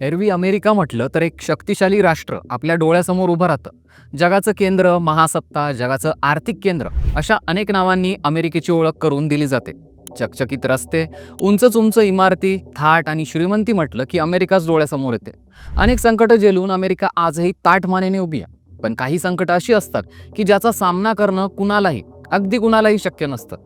एरवी अमेरिका म्हटलं तर एक शक्तिशाली राष्ट्र आपल्या डोळ्यासमोर उभं राहतं. जगाचं केंद्र महासत्ता जगाचं आर्थिक केंद्र अशा अनेक नावांनी अमेरिकेची ओळख करून दिली जाते. चकचकीत रस्ते उंच उंच इमारती थाट आणि श्रीमंती म्हटलं की अमेरिकाच डोळ्यासमोर येते. अनेक संकटं झेलून अमेरिका आजही ताठ मानेने उभी आहे. पण काही संकटं अशी असतात की ज्याचा सामना करणं कुणालाही अगदी कुणालाही शक्य नसतं.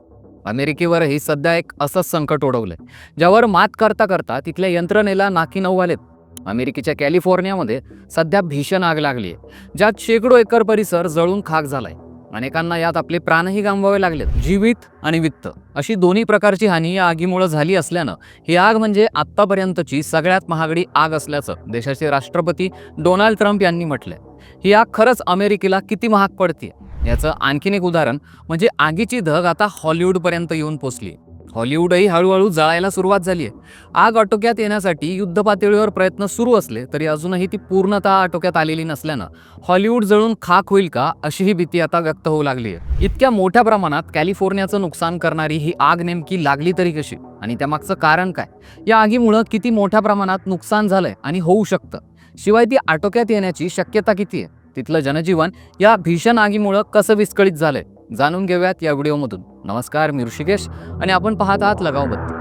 अमेरिकेवरही सध्या एक असंच संकट ओढवलंय. ज्यावर मात करता करता तिथल्या यंत्रणेला नाकी नऊ आलेत. अमेरिकेच्या कॅलिफोर्नियामध्ये सध्या भीषण आग लागली आहे ज्यात शेकडो एकर परिसर जळून खाक झालाय. अनेकांना यात आपले प्राणही गमवावे लागलेत. जीवित आणि वित्त अशी दोन्ही प्रकारची हानी या आगीमुळे झाली असल्यानं ही आग म्हणजे आत्तापर्यंतची सगळ्यात महागडी आग असल्याचं देशाचे राष्ट्रपती डोनाल्ड ट्रम्प यांनी म्हटलंय. ही आग खरंच अमेरिकेला किती महाग पडते याचं आणखीन एक उदाहरण म्हणजे आगीची धग आता हॉलिवूडपर्यंत येऊन पोचली हॉलिवूडही हळूहळू जळायला सुरुवात झाली आहे. आग आटोक्यात येण्यासाठी युद्ध पातळीवर प्रयत्न सुरू असले तरी अजूनही ती पूर्णतः आटोक्यात आलेली नसल्यानं हॉलिवूड जळून खाक होईल का अशी ही भीती आता व्यक्त होऊ लागली आहे. इतक्या मोठ्या प्रमाणात कॅलिफोर्नियाचं नुकसान करणारी ही आग नेमकी लागली तरी कशी? आणि त्यामागचं कारण काय? या आगीमुळं किती मोठ्या प्रमाणात नुकसान झालंय आणि होऊ शकतं? शिवाय ती आटोक्यात येण्याची शक्यता किती आहे? तिथलं जनजीवन या भीषण आगीमुळं कसं विस्कळीत झालंय? जाणून घेऊयात या व्हिडिओमधून. नमस्कार मी ऋषिकेश आणि आपण पाहत आहात लगाव बत्ती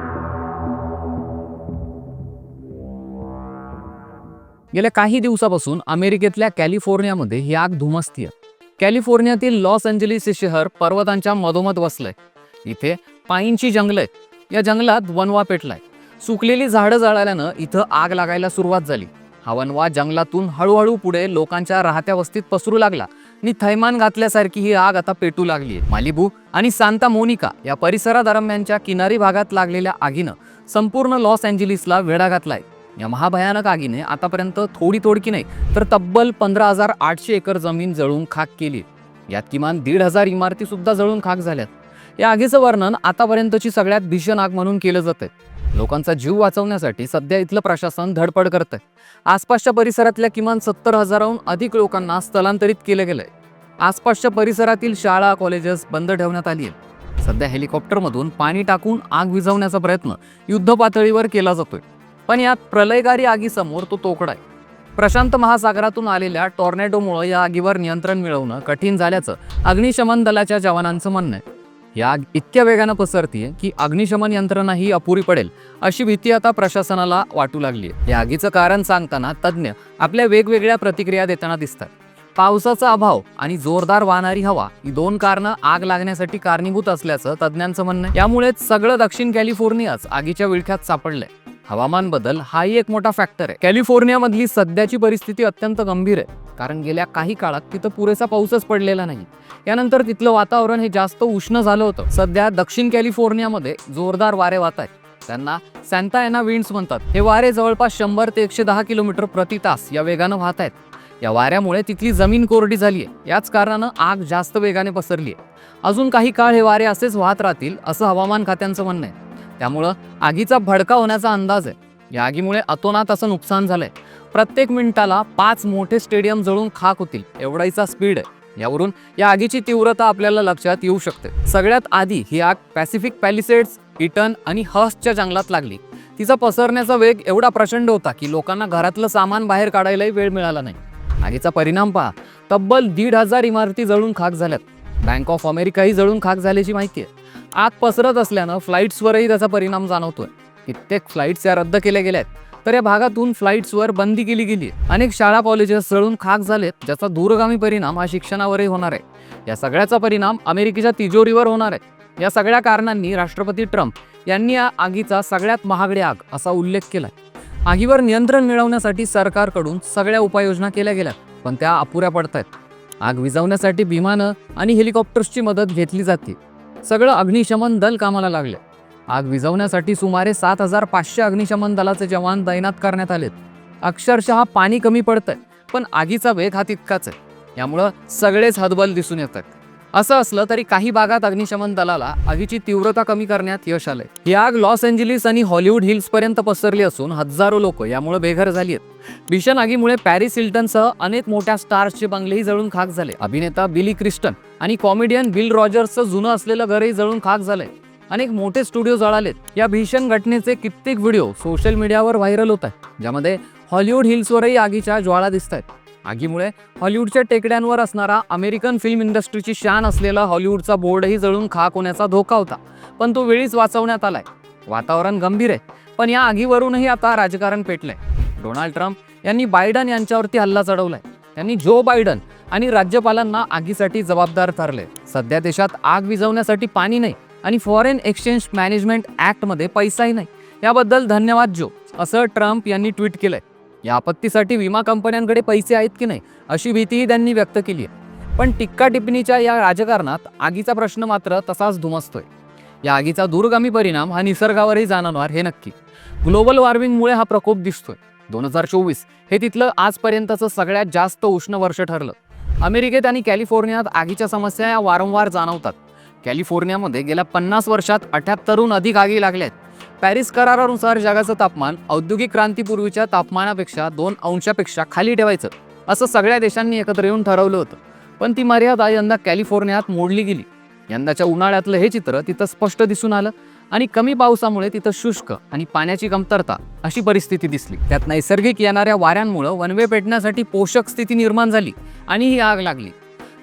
गेल्या काही दिवसापासून अमेरिकेतल्या कॅलिफोर्नियामध्ये ही आग धुमसतीये. कॅलिफोर्नियातील लॉस एंजलिस हे शहर पर्वतांच्या मधोमध वसलंय. इथे पाईनची जंगलं आहेत या जंगलात वनवा पेटलाय. सुकलेली झाडं जळाल्यानं इथं आग लागायला सुरुवात झाली. हा वनवा जंगलातून हळूहळू पुढे लोकांच्या राहत्या वस्तीत पसरू लागला. आणि थैमान घातल्यासारखी ही आग आता पेटू लागली आहे मालिबू आणि सांता मोनिका या परिसरादरम्यानच्या किनारी भागात लागलेल्या आगीनं संपूर्ण लॉस एंजलिसला वेढा घातलाय. या महाभयानक आगीने आतापर्यंत थोडी थोडकी नाही तर तब्बल पंधरा हजार आठशे एकर जमीन जळून खाक केली. यात किमान दीड हजार इमारती सुद्धा जळून खाक झाल्यात. या आगीचं वर्णन आतापर्यंतची सगळ्यात भीषण आग म्हणून केलं जातंय. लोकांचा जीव वाचवण्यासाठी सध्या इथलं प्रशासन धडपड करत आहे आसपासच्या परिसरातल्या किमान सत्तर हजाराहून अधिक लोकांना स्थलांतरित केलं गेलंय. आसपासच्या परिसरातील शाळा कॉलेजेस बंद ठेवण्यात आली आहे सध्या हेलिकॉप्टरमधून पाणी टाकून आग विझवण्याचा प्रयत्न युद्ध पातळीवर केला जातोय. पण यात प्रलयकारी आगीसमोर तो तोकडा आहे. प्रशांत महासागरातून आलेल्या टॉर्नेडोमुळं या आगीवर नियंत्रण मिळवणं कठीण झाल्याचं अग्निशमन दलाच्या जवानांचं म्हणणं आहे. ही आग इतक्या वेगानं पसरतीये की अग्निशमन यंत्रणा ही अपुरी पडेल अशी भीती आता प्रशासनाला वाटू लागली आहे या आगीचं कारण सांगताना तज्ज्ञ आपल्या वेगवेगळ्या प्रतिक्रिया देताना दिसतात. पावसाचा अभाव आणि जोरदार वाहणारी हवा ही दोन कारणं आग लागण्यासाठी कारणीभूत असल्याचं तज्ज्ञांचं म्हणणं यामुळेच सगळं दक्षिण कॅलिफोर्नियाच आगीच्या विळख्यात सापडलंय. हवामान बदल हाही एक मोठा फॅक्टर आहे. कॅलिफोर्नियामधली सध्याची परिस्थिती अत्यंत गंभीर आहे. कारण गेल्या काही काळात तिथं पुरेसा पाऊसच पडलेला नाही. यानंतर तिथलं वातावरण हे जास्त उष्ण झालं होतं. सध्या दक्षिण कॅलिफोर्नियामध्ये जोरदार वारे वाहत आहेत. त्यांना सॅन्ता एना विंड्स म्हणतात. हे वारे जवळपास शंभर ते एकशे दहा किलोमीटर प्रति तास या वेगानं वाहत आहेत. या वाऱ्यामुळे तिथली जमीन कोरडी झाली आहे. याच कारणानं आग जास्त वेगाने पसरली आहे. अजून काही काळ हे वारे असेच वाहत राहतील असं हवामान खात्यांचं म्हणणं आहे. त्यामुळं आगीचा भडका होण्याचा अंदाज आहे. या आगीमुळे अतोनात असं नुकसान झालंय. प्रत्येक मिनिटाला पाच मोठे स्टेडियम जळून खाक होतील एवढाईचा स्पीड आहे. यावरून या आगीची तीव्रता आपल्याला लक्षात येऊ शकते. सगळ्यात आधी ही आग पॅसिफिक पॅलिसेड्स इटन आणि हर्स्टच्या जंगलात लागली. तिचा पसरण्याचा वेग एवढा प्रचंड होता की लोकांना घरातलं सामान बाहेर काढायलाही वेळ मिळाला नाही. आगीचा परिणाम पहा. तब्बल दीड हजार इमारती जळून खाक झाल्यात. बँक ऑफ अमेरिकाही जळून खाक झाल्याची माहिती आहे. आग पसरत असल्यानं फ्लाईट्सवरही त्याचा परिणाम जाणवतोय. कित्येक फ्लाईट्स या रद्द केल्या गेल्या आहेत. तर या भागातून फ्लाईट्सवर बंदी केली गेली अनेक शाळा कॉलेजेस सळून खाक झालेत ज्याचा दूरगामी परिणाम हा शिक्षणावरही होणार आहे. या सगळ्याचा परिणाम अमेरिकेच्या तिजोरीवर होणार आहे. या सगळ्या कारणांनी राष्ट्रपती ट्रम्प यांनी या आगीचा सगळ्यात महागडी आग असा उल्लेख केलाय. आगीवर नियंत्रण मिळवण्यासाठी सरकारकडून सगळ्या उपाययोजना केल्या गेल्या पण त्या अपुऱ्या पडत आहेत आग विझवण्यासाठी विमानं आणि हेलिकॉप्टर्सची मदत घेतली जाते. सगळं अग्निशमन दल कामाला लागले. आग विझवण्यासाठी सुमारे सात हजार पाचशे अग्निशमन दलाचे जवान तैनात करण्यात आलेत. अक्षरशः पाणी कमी पडतंय पण आगीचा वेग हा तितकाच आहे. यामुळं सगळेच हतबल दिसून येतात. असं असलं तरी काही भागात अग्निशमन दलाला आगीची तीव्रता कमी करण्यात यश आलंय. ही आग लॉस एंजलिस आणि हॉलिवूड हिल्स पर्यंत पसरली असून हजारो लोक यामुळे बेघर झाली आहेत. भीषण आगीमुळे पॅरिस हिल्टनसह अनेक मोठ्या स्टार्सचे बंगलेही जळून खाक झाले. अभिनेता बिली क्रिस्टन आणि कॉमेडियन बिल रॉजर्सचं जुनं असलेलं घरही जळून खाक झालंय. अनेक मोठे स्टुडिओ जळालेत. या भीषण घटनेचे कित्येक व्हिडिओ सोशल मीडियावर व्हायरल होत आहेत ज्यामध्ये हॉलिवूड हिल्सवरही आगीच्या ज्वाळा दिसत आहेत आगीमुळे हॉलिवूडच्या टेकड्यांवर असणारा अमेरिकन फिल्म इंडस्ट्रीची शान असलेला हॉलिवूडचा बोर्डही जळून खाक होण्याचा धोका होता. पण तो वेळीच वाचवण्यात आलाय. वातावरण गंभीर आहे. पण या आगीवरूनही आता राजकारण पेटलंय. डोनाल्ड ट्रम्प यांनी बायडन यांच्यावरती हल्ला चढवलाय. त्यांनी जो बायडन आणि राज्यपालांना आगीसाठी जबाबदार ठरले. सध्या देशात आग विझवण्यासाठी पाणी नाही आणि फॉरेन एक्सचेंज मॅनेजमेंट ॲक्टमध्ये पैसाही नाही. याबद्दल धन्यवाद जो असं ट्रम्प यांनी ट्विट केलंय. या आपत्तीसाठी विमा कंपन्यांकडे पैसे आहेत की नाही अशी भीतीही त्यांनी व्यक्त केली आहे. पण टिक्का टिप्पणीच्या या राजकारणात आगीचा प्रश्न मात्र तसाच धुमसतोय. या आगीचा दूरगामी परिणाम हा निसर्गावरही जाणवणार हे नक्की. ग्लोबल वॉर्मिंगमुळे हा प्रकोप दिसतोय. दोन हजार चोवीस हे तिथलं आजपर्यंतचं सगळ्यात जास्त उष्ण वर्ष ठरलं. अमेरिकेत आणि कॅलिफोर्नियात आगीच्या समस्या या वारंवार जाणवतात. कॅलिफोर्नियामध्ये गेल्या पन्नास वर्षात अठ्याहत्तरहून अधिक आगी लागल्या आहेत. पॅरिस करारानुसार जगाचं तापमान औद्योगिक क्रांतीपूर्वीच्या तापमानापेक्षा दोन अंशापेक्षा खाली ठेवायचं असं सगळ्या देशांनी एकत्र येऊन ठरवलं होतं. पण ती मर्यादा यंदा कॅलिफोर्नियात मोडली गेली. यंदाच्या उन्हाळ्यातलं हे चित्र तिथं स्पष्ट दिसून आलं आणि कमी पावसामुळे तिथं शुष्क आणि पाण्याची कमतरता अशी परिस्थिती दिसली. त्यात नैसर्गिक येणाऱ्या वाऱ्यांमुळं वनवे पेटण्यासाठी पोषक स्थिती निर्माण झाली आणि ही आग लागली.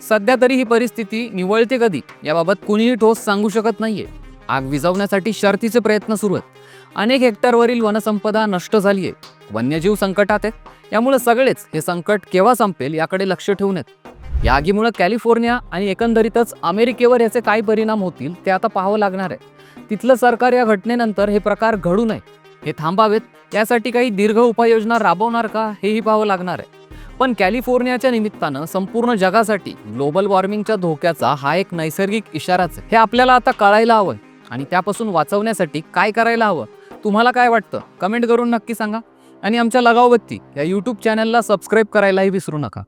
सध्या तरी ही परिस्थिती निवळते कधी याबाबत कुणीही ठोस सांगू शकत नाहीये. आग विझवण्यासाठी शर्तीचे प्रयत्न सुरू आहेत. अनेक हेक्टरवरील वनसंपदा नष्ट झाली आहे वन्यजीव संकटात आहेत. यामुळे सगळेच हे संकट केव्हा संपेल याकडे लक्ष ठेवून आहेत. या आगीमुळे कॅलिफोर्निया आणि एकंदरीतच अमेरिकेवर याचे काय परिणाम होतील ते आता पाहावं लागणार आहे. तिथलं सरकार या घटनेनंतर हे प्रकार घडू नये. हे थांबावेत. यासाठी काही दीर्घ उपाययोजना राबवणार का हेही पाहावं लागणार आहे. पण कॅलिफोर्नियाच्या निमित्तानं संपूर्ण जगासाठी ग्लोबल वॉर्मिंगच्या धोक्याचा हा एक नैसर्गिक इशाराच आहे. हे आपल्याला आता कळायला हवं आणि त्यापासून वाचवण्यासाठी काय करायला हवं? तुम्हाला काय वाटतं? कमेंट करून नक्की सांगा. आणि आमच्या लगावबत्ती या यूट्यूब चॅनलला सबस्क्राईब करायलाही विसरू नका.